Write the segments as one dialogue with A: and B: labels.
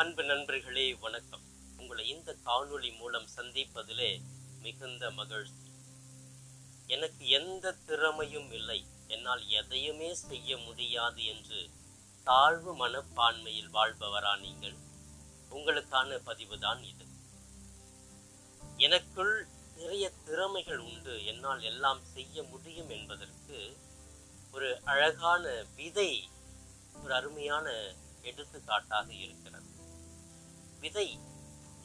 A: அன்பு நண்பர்களே வணக்கம். உங்களை இந்த காணொளி மூலம் சந்திப்பதிலே மிகுந்த மகிழ்ச்சி. எனக்கு எந்த திறமையும் இல்லை. என்னால் எதையுமே செய்ய முடியாது என்று தாழ்வு மனப்பான்மையில் வாழ்பவரா நீங்கள்? உங்களுக்கான பதிவு தான் இது. எனக்குள் நிறைய திறமைகள் உண்டு. என்னால் எல்லாம் செய்ய முடியும் என்பதற்கு ஒரு அழகான விதை ஒரு அருமையான எடுத்துக்காட்டாக இருக்கிறது. விதை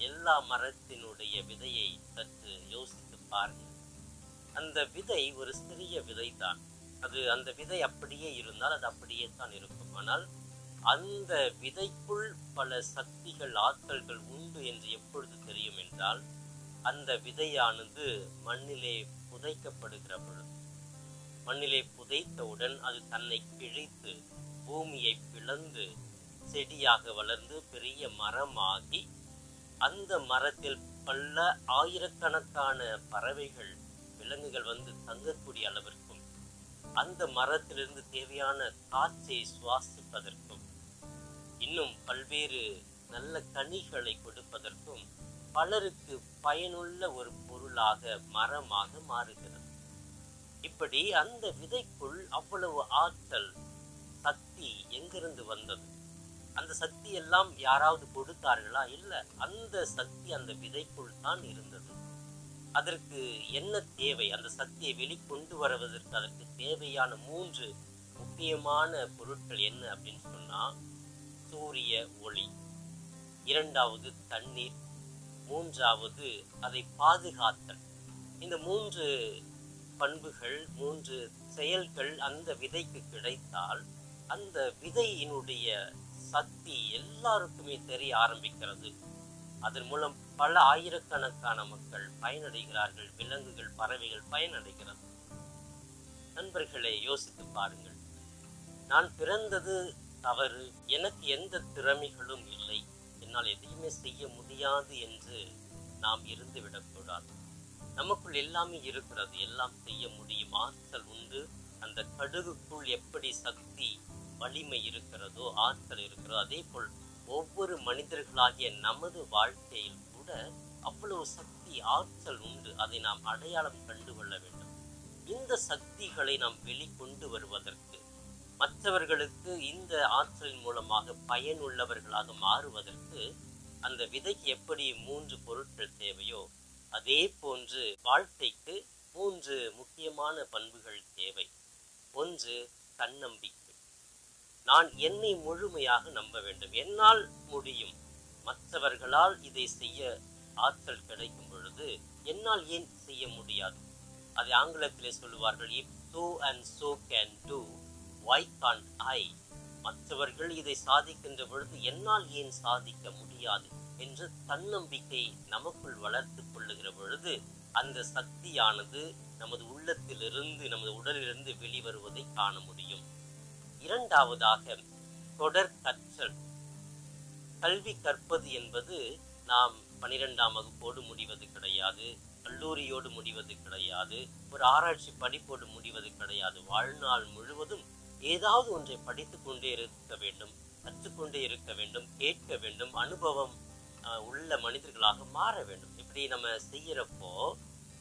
A: எல்லா மரத்தினுடைய விதையை சற்று யோசித்து பாருங்கள். அந்த விதை ஒரு சிறிய விதை தான் அது அந்த விதை அப்படியே இருந்தால் அது அப்படியே தான் இருக்கும். ஆனால் அந்த விதைக்குள் பல சக்திகள் ஆற்றல்கள் உண்டு என்று எப்பொழுது தெரியும் என்றால் அந்த விதையானது மண்ணிலே புதைக்கப்படுகிற பொழுது மண்ணிலே புதைத்தவுடன் அது தன்னை கிழித்து பூமியை பிளந்து செடியாக வளர்ந்து பெரிய மரமாகி அந்த மரத்தில் பல ஆயிரக்கணக்கான பறவைகள் விலங்குகள் வந்து தங்கக்கூடிய அளவிற்கும் அந்த மரத்திலிருந்து தேவையான காற்றை சுவாசிப்பதற்கும் இன்னும் பல்வேறு நல்ல கனிகளை கொடுப்பதற்கும் பலருக்கு பயனுள்ள ஒரு பொருளாக மரமாக மாறுகிறது. இப்படி அந்த விதைக்குள் அவ்வளவு ஆற்றல் சக்தி எங்கிருந்து வந்தது? அந்த சக்தி எல்லாம் யாராவது கொடுத்தார்களா? இல்லை அந்த சக்தி அந்த விதைக்குள் தான் இருந்தது. அதற்கு என்ன தேவை? அந்த சக்தியை வெளிக்கொண்டு வருவதற்கு அதற்கு தேவையான மூன்று முக்கியமான பொருட்கள் என்ன அப்படின்னு சொன்னா சூரிய ஒளி. இரண்டாவது தண்ணீர். மூன்றாவது அதை பாதுகாத்தல். இந்த மூன்று பண்புகள் மூன்று செயல்கள் அந்த விதைக்கு கிடைத்தால் அந்த விதையினுடைய சக்தி எல்லாருக்குமே தெரிய ஆரம்பிக்கிறது. அதன் மூலம் பல ஆயிரக்கணக்கான மக்கள் பயனடைகிறார்கள் விலங்குகள் பறவைகள் பயனடைகிறது. நண்பர்களை யோசித்து பாருங்கள். நான் பிறந்தது தவறு எனக்கு எந்த திறமைகளும் இல்லை. என்னால் எதையுமே செய்ய முடியாது என்று நாம் இருந்து விடக்கூடாது நமக்குள் எல்லாமே இருக்கிறது எல்லாம் செய்ய முடியும். ஆற்றல் உண்டு. அந்த கடுகுக்குள் எப்படி சக்தி வலிமை இருக்கிறதோ ஆற்றல் இருக்கிறதோ அதே போல் ஒவ்வொரு மனிதர்களாகிய நமது வாழ்க்கையில் கூட அவ்வளவு சக்தி ஆற்றல் உண்டு. அதை நாம் அடையாளம் கண்டு கொள்ள வேண்டும். இந்த சக்திகளை நாம் வெளிக்கொண்டு வருவதற்கு மற்றவர்களுக்கு இந்த ஆற்றலின் மூலமாக பயனுள்ளவர்களாக மாறுவதற்கு அந்த விதைக்கு எப்படி மூன்று பொருட்கள் தேவையோ அதே போன்று வாழ்க்கைக்கு மூன்று முக்கியமான பண்புகள் தேவை. ஒன்று தன்னம்பிக்கை. நான் என்னை முழுமையாக நம்ப வேண்டும். என்னால் முடியும். மற்றவர்களால் இதை செய்ய ஆற்றல் கிடைக்கும் பொழுது என்னால் ஏன் செய்ய முடியாது? அதை ஆங்கிலத்திலே சொல்லுவார்கள் if do and so can do why can't I மற்றவர்கள் இதை சாதிக்கின்ற பொழுது என்னால் ஏன் சாதிக்க முடியாது என்று தன்னம்பிக்கை நமக்குள் வளர்த்து கொள்ளுகிற பொழுது அந்த சக்தியானது நமது உள்ளத்திலிருந்து நமது உடலிலிருந்து வெளிவருவதை காண முடியும். இரண்டாவதாக தொடர் கற்றல் கல்வி கற்பது என்பது நாம் பனிரெண்டாம் வகுப்போடு முடிவது கிடையாது கல்லூரியோடு முடிவது கிடையாது ஒரு ஆராய்ச்சி படிப்போடு முடிவது கிடையாது. வாழ்நாள் முழுவதும் ஏதாவது ஒன்றை படித்து கொண்டே இருக்க வேண்டும் கற்றுக்கொண்டே இருக்க வேண்டும் கேட்க வேண்டும் அனுபவம் உள்ள மனிதர்களாக மாற வேண்டும். இப்படி நம்ம செய்யறப்போ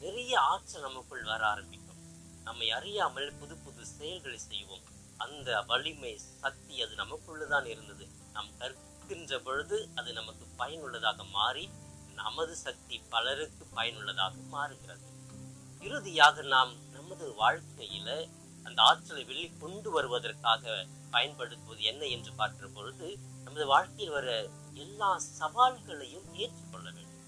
A: நிறைய ஆற்றல் நமக்குள் வர ஆரம்பிக்கும். நம்மை அறியாமல் புது புது செயல்களை செய்வோம். அந்த வலிமை சக்தி அது நமக்குள்ளதான் இருந்தது. நாம் கற்கின்ற பொழுது அது நமக்கு பயனுள்ளதாக மாறி நமது சக்தி பலருக்கு பயனுள்ளதாக மாறுகிறது. இறுதியாக நாம் நமது வாழ்க்கையில அந்த ஆற்றலை வெளி கொண்டு வருவதற்காக பயன்படுத்துவது என்ன என்று பார்க்கிற பொழுது நமது வாழ்க்கையில் வர எல்லா சவால்களையும் ஏற்றுக்கொள்ள வேண்டும்.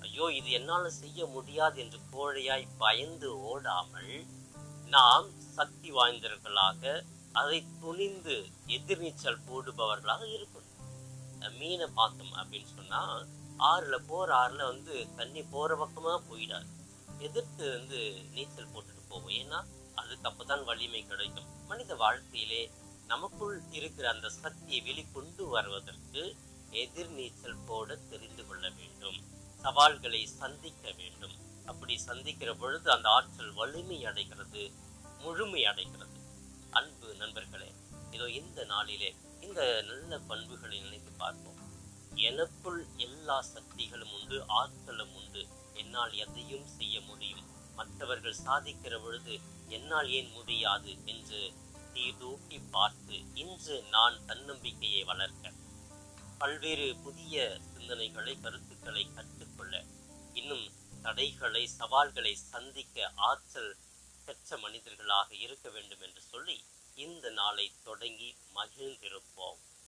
A: ஐயோ இது என்னால செய்ய முடியாது என்று கோழையாய் பயந்து ஓடாமல் நாம் சக்தி வாய்ந்தவர்களாக அதை துணிந்து எதிர்நீச்சல் போடுபவர்களாக இருக்கணும். மீனை பார்த்தோம் அப்படின்னு சொன்னா ஆறுல போற ஆறுல வந்து தண்ணி போற பக்கமா போயிடாது. எதிர்த்து வந்து நீச்சல் போட்டுட்டு போவோம். ஏன்னா அதுக்கு அப்பதான் வலிமை கிடைக்கும். மனித வாழ்க்கையிலே நமக்குள் இருக்கிற அந்த சக்தியை வெளிக்கொண்டு வருவதற்கு எதிர்நீச்சல் போட தெரிந்து கொள்ள வேண்டும். சவால்களை சந்திக்க வேண்டும். அப்படி சந்திக்கிற பொழுது அந்த ஆற்றல் வலிமை அடைகிறது முழுமை அடைகிறது. அன்பு நண்பர்களே இதோ இந்த நாளிலே இந்த நல்ல பண்புகளை நினைத்து பார்ப்போம். எனக்குள் எல்லா சக்திகளும் உண்டு ஆற்றலும் உண்டு. என்னால் எதையும் செய்ய முடியும். மற்றவர்கள் சாதிக்கிற பொழுது என்னால் ஏன் முடியாது என்று தீர்தூக்கி பார்த்து இன்று நான் தன்னம்பிக்கையை வளர்க்க. பல்வேறு புதிய சிந்தனைகளை கருத்துக்களை கற்றுக்கொள்ள தடைகளை சவால்களை சந்திக்க ஆற்றல் பெற்ற மனிதர்களாக இருக்க வேண்டும் என்று சொல்லி இந்த நாளை தொடங்கி மகிழ்ந்திருப்போம்.